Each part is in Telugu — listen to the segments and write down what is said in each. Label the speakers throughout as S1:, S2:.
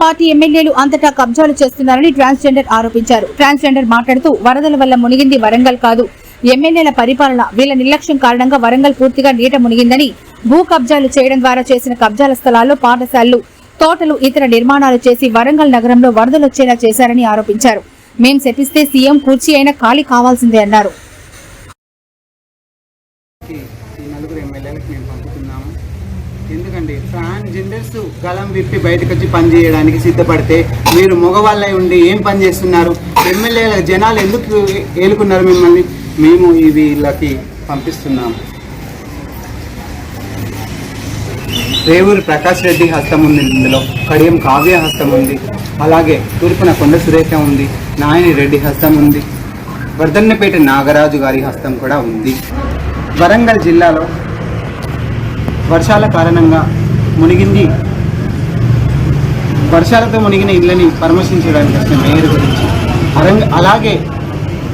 S1: పార్టీ ఎమ్మెల్యేలు అంతటా కబ్జాలు చేస్తున్నారని ట్రాన్స్జెండర్ ఆరోపించారు. ట్రాన్స్జెండర్ మాట్లాడుతూ వరదల వల్ల మునిగింది వరంగల్ కాదు. ఎమ్మెల్యేల పరిపాలన వీళ్ళ నిర్లక్ష్యం కారణంగా వరంగల్ పూర్తిగా నీట మునిగిందని భూ కబ్జాలు చేయడం ద్వారా చేసిన కబ్జాల స్థలాల్లో పాఠశాలలు తోటలు ఇతర నిర్మాణాలు చేసి వరంగల్ నగరంలో వరదలొచ్చేలా చేశారని ఆరోపించారు. మేం శపిస్తే సీఎం కుర్చీ అయినా ఖాళీ కావాల్సిందే అన్నారు
S2: కి ఈ నలుగురు ఎమ్మెల్యేలకు మేము పంపుతున్నాము ఎందుకంటే ట్రాన్స్జెండర్స్ గలం విప్పి బయటకు వచ్చి పని చేయడానికి సిద్ధపడితే మీరు మగవాళ్ళై ఉండి ఏం పని చేస్తున్నారు? ఎమ్మెల్యేల జనాలు ఎందుకు ఏలుకున్నారు మిమ్మల్ని? మేము ఈ వీళ్ళకి పంపిస్తున్నాము. రేవూరి ప్రకాష్ రెడ్డి హస్తం ఉంది ఇందులో. కడియం కావ్య హస్తం ఉంది. అలాగే తూర్పున కొండ సురేఖ ఉంది. నాయని రెడ్డి హస్తం ఉంది. వర్ధన్నపేట నాగరాజు గారి హస్తం కూడా ఉంది. వరంగల్ జిల్లాలో వర్షాల కారణంగా మునిగింది. వర్షాలతో మునిగిన ఇళ్ళని పరామర్శించడానికి వచ్చిన మేయర్ గురించి అరంగ అలాగే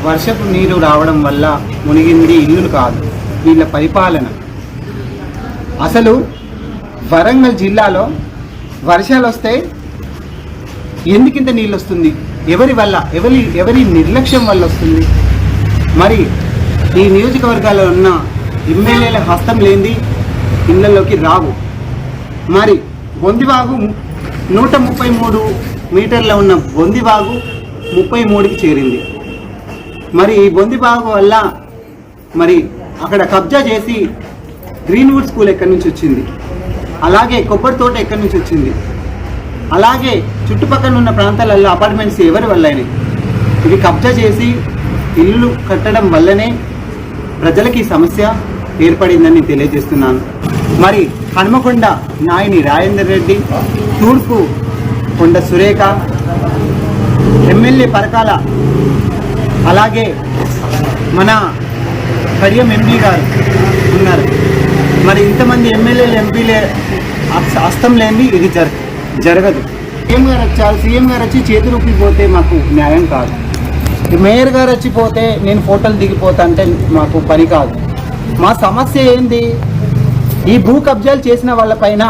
S2: వర్షపు నీరు రావడం వల్ల మునిగింది ఇల్లులు కాదు వీళ్ళ పరిపాలన. అసలు వరంగల్ జిల్లాలో వర్షాలు వస్తే ఎందుకింత నీళ్ళు వస్తుంది ఎవరి వల్ల ఎవరి ఎవరి నిర్లక్ష్యం వల్ల వస్తుంది? మరి ఈ నియోజకవర్గాల్లో ఉన్న ఎమ్మెల్యేల హస్తం లేనిది ఇళ్ళలోకి రావు. మరి బొందివాగు నూట ముప్పై మూడు మీటర్ల ఉన్న బొందివాగు ముప్పై మూడుకి చేరింది. మరి ఈ బొందివాగు వల్ల మరి అక్కడ కబ్జా చేసి గ్రీన్వుడ్ స్కూల్ ఎక్కడి నుంచి వచ్చింది? అలాగే కొబ్బరి తోట ఎక్కడి నుంచి వచ్చింది? అలాగే చుట్టుపక్కల ఉన్న ప్రాంతాలలో అపార్ట్మెంట్స్ ఎవరి వల్లనే? ఇవి కబ్జా చేసి ఇల్లు కట్టడం వల్లనే ప్రజలకి సమస్య ఏర్పడిందని తెలియజేస్తున్నాను. మరి హనుమకొండ నాయని రాజేందర్ రెడ్డి తూర్పు కొండ సురేఖ ఎమ్మెల్యే పరకాల అలాగే మన కడియం ఎంపీ గారు ఉన్నారు. మరి ఇంతమంది ఎమ్మెల్యేలు ఎంపీలే అస్తం లేని ఇది జర జరగదు. సీఎం గారు వచ్చారు సీఎం గారు వచ్చి చేతులు పోతే మాకు న్యాయం కాదు. ఈ మేయర్ గారు వచ్చిపోతే నేను ఫోటోలు దిగిపోతా అంటే మాకు పని కాదు. మా సమస్య ఏంది? ఈ భూ కబ్జాలు చేసిన వాళ్ళపైన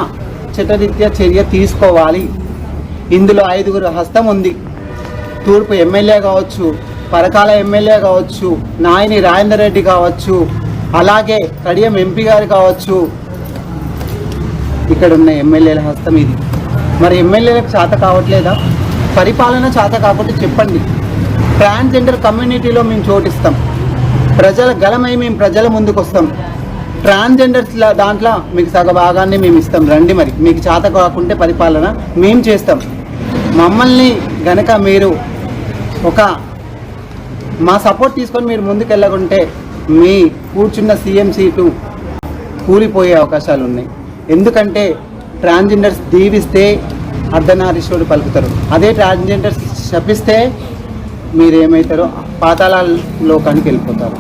S2: చట్టరీత్యా చర్య తీసుకోవాలి. ఇందులో ఐదుగురు హస్తం ఉంది. తూర్పు ఎమ్మెల్యే కావచ్చు పరకాల ఎమ్మెల్యే కావచ్చు నాయని రాజేందర్ రెడ్డి కావచ్చు అలాగే కడియం ఎంపీ గారు కావచ్చు. ఇక్కడ ఉన్న ఎమ్మెల్యేల హస్తం ఇది. మరి ఎమ్మెల్యేలకు చేత కావట్లేదా? పరిపాలన చేత కాకుండా చెప్పండి. ట్రాన్స్జెండర్ కమ్యూనిటీలో మేము చోటిస్తాం. ప్రజల గలమై మేము ప్రజల ముందుకు వస్తాం ట్రాన్స్జెండర్స్ దాంట్లో మీకు సగ భాగాన్ని మేము ఇస్తాం. రండి మరి. మీకు చేత కాకుంటే పరిపాలన మేము చేస్తాం. మమ్మల్ని గనక మీరు ఒక మా సపోర్ట్ తీసుకొని మీరు ముందుకెళ్ళకుంటే మీ కూర్చున్న సీఎం సీటు కూలిపోయే అవకాశాలు ఉన్నాయి ఎందుకంటే ట్రాన్స్జెండర్స్ దీవిస్తే అర్ధనారీశ్వరుడు పలుకుతారు. అదే ట్రాన్స్జెండర్స్ శపిస్తే మీరేమవుతారో పాతాళ లోకానికి వెళ్ళిపోతారు.